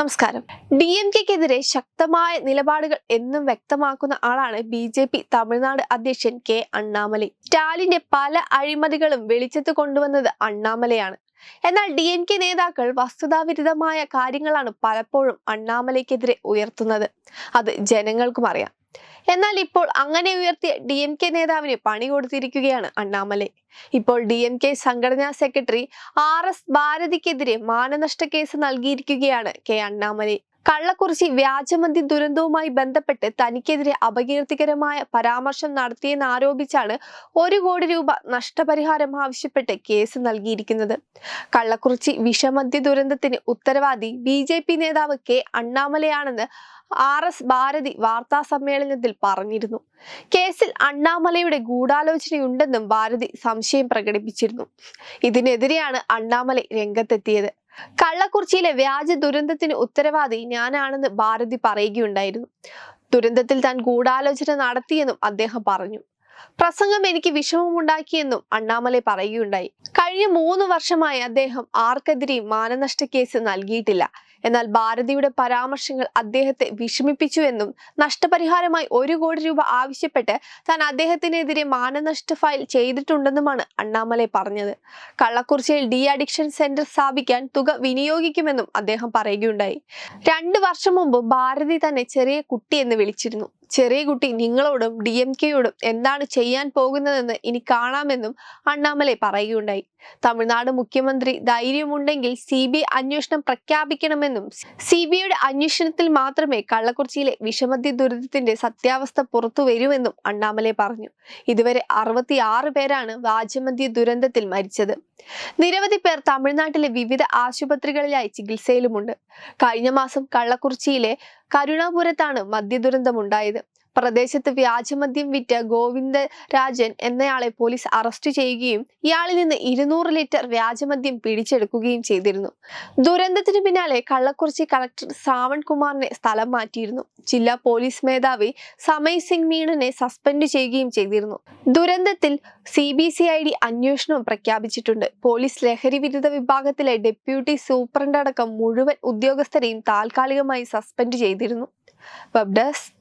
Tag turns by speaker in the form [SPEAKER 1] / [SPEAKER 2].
[SPEAKER 1] നമസ്കാരം. D M കെക്കെതിരെ ശക്തമായ നിലപാടുകൾ എന്നും വ്യക്തമാക്കുന്ന ആളാണ് ബി ജെ പി തമിഴ്നാട് അധ്യക്ഷൻ കെ അണ്ണാമലൈ. സ്റ്റാലിന്റെ പല അഴിമതികളും വെളിച്ചത്ത് കൊണ്ടുവന്നത് അണ്ണാമലയാണ്. എന്നാൽ ഡി എം കെ നേതാക്കൾ വസ്തുതാവിരുദ്ധമായ കാര്യങ്ങളാണ് പലപ്പോഴും അണ്ണാമലയ്ക്കെതിരെ ഉയർത്തുന്നത്. അത് ജനങ്ങൾക്കും അറിയാം. എന്നാൽ ഇപ്പോൾ അങ്ങനെ ഉയർത്തിയ ഡി എം കെ നേതാവിന് പണി കൊടുത്തിരിക്കുകയാണ് അണ്ണാമലൈ. ഇപ്പോൾ ഡി എം കെ സംഘടനാ സെക്രട്ടറി ആർ എസ് ഭാരതിക്കെതിരെ മാനനഷ്ട കേസ് നൽകിയിരിക്കുകയാണ് കെ അണ്ണാമലൈ. കള്ളക്കുറിച്ചി വ്യാജമദ്യ ദുരന്തവുമായി ബന്ധപ്പെട്ട് തനിക്കെതിരെ അപകീർത്തികരമായ പരാമർശം നടത്തിയെന്ന് ആരോപിച്ചാണ് ഒരു കോടി രൂപ നഷ്ടപരിഹാരം ആവശ്യപ്പെട്ട് കേസ് നൽകിയിരിക്കുന്നത്. കള്ളക്കുറിച്ചി വിഷമദ്യ ദുരന്തത്തിന് ഉത്തരവാദി ബി ജെ പി നേതാവ് കെ അണ്ണാമലയാണെന്ന് ആർ എസ് ഭാരതി വാർത്താ സമ്മേളനത്തിൽ പറഞ്ഞിരുന്നു. കേസിൽ അണ്ണാമലയുടെ ഗൂഢാലോചനയുണ്ടെന്നും ഭാരതി സംശയം പ്രകടിപ്പിച്ചിരുന്നു. ഇതിനെതിരെയാണ് അണ്ണാമലൈ രംഗത്തെത്തിയത്. കള്ളക്കുറിച്ചിയിലെ വ്യാജ ദുരന്തത്തിന് ഉത്തരവാദി ഞാനാണെന്ന് ഭാരതി പറയുകയുണ്ടായിരുന്നു. ദുരന്തത്തിൽ താൻ ഗൂഢാലോചന നടത്തിയെന്നും അദ്ദേഹം പറഞ്ഞു. പ്രസംഗം എനിക്ക് വിഷമമുണ്ടാക്കിയെന്നും അണ്ണാമലൈ പറയുകയുണ്ടായി. കഴിഞ്ഞ മൂന്ന് വർഷമായി അദ്ദേഹം ആർക്കെതിരെയും മാനനഷ്ട കേസ് നൽകിയിട്ടില്ല. എന്നാൽ ഭാരതിയുടെ പരാമർശങ്ങൾ അദ്ദേഹത്തെ വിഷമിപ്പിച്ചുവെന്നും നഷ്ടപരിഹാരമായി ഒരു കോടി രൂപ ആവശ്യപ്പെട്ട് താൻ അദ്ദേഹത്തിനെതിരെ മാനനഷ്ട ഫയൽ ചെയ്തിട്ടുണ്ടെന്നുമാണ് അണ്ണാമലൈ പറഞ്ഞത്. കള്ളക്കുറിച്ചിയിൽ ഡി അഡിക്ഷൻ സെന്റർ സ്ഥാപിക്കാൻ തുക വിനിയോഗിക്കുമെന്നും അദ്ദേഹം പറയുകയുണ്ടായി. രണ്ട് വർഷം മുമ്പ് ഭാരതി തന്നെ ചെറിയ കുട്ടി എന്ന് വിളിച്ചിരുന്നു. ചെറിയ കുട്ടി നിങ്ങളോടും ഡി എം കെയോടും എന്താണ് ചെയ്യാൻ പോകുന്നതെന്ന് ഇനി കാണാമെന്നും അണ്ണാമലൈ പറയുകയുണ്ടായി. തമിഴ്നാട് മുഖ്യമന്ത്രി ധൈര്യമുണ്ടെങ്കിൽ സി ബി ഐ അന്വേഷണം പ്രഖ്യാപിക്കണമെന്നും സി ബി ഐയുടെ അന്വേഷണത്തിൽ മാത്രമേ കള്ളക്കുറിച്ചിയിലെ വിഷമദ്യ ദുരിതത്തിന്റെ സത്യാവസ്ഥ പുറത്തു വരുമെന്നും അണ്ണാമലൈ പറഞ്ഞു. ഇതുവരെ അറുപത്തിയാറ് പേരാണ് വാജമദ്യ ദുരന്തത്തിൽ മരിച്ചത്. നിരവധി പേർ തമിഴ്നാട്ടിലെ വിവിധ ആശുപത്രികളിലായി ചികിത്സയിലുമുണ്ട്. കഴിഞ്ഞ മാസം കള്ളക്കുറിച്ചിയിലെ കരുണാപുരത്താണ് മദ്യദുരന്തമുണ്ടായത്. പ്രദേശത്ത് വ്യാജമദ്യം വിറ്റ ഗോവിന്ദരാജൻ എന്നയാളെ പോലീസ് അറസ്റ്റ് ചെയ്യുകയും ഇയാളിൽ നിന്ന് ഇരുന്നൂറ് ലിറ്റർ വ്യാജമദ്യം പിടിച്ചെടുക്കുകയും ചെയ്തിരുന്നു. ദുരന്തത്തിന് പിന്നാലെ കള്ളക്കുറിച്ചി കളക്ടർ സാവൺ കുമാറിനെ സ്ഥലം മാറ്റിയിരുന്നു. ജില്ലാ പോലീസ് മേധാവി സമയ് സിംഗ് മീണനെ സസ്പെൻഡ് ചെയ്യുകയും ചെയ്തിരുന്നു. ദുരന്തത്തിൽ C B C I D അന്വേഷണവും പ്രഖ്യാപിച്ചിട്ടുണ്ട്. പോലീസ് ലഹരി വിരുദ്ധ വിഭാഗത്തിലെ ഡെപ്യൂട്ടി സൂപ്രണ്ട് അടക്കം മുഴുവൻ ഉദ്യോഗസ്ഥരെയും താൽക്കാലികമായി സസ്പെൻഡ് ചെയ്തിരുന്നു. Web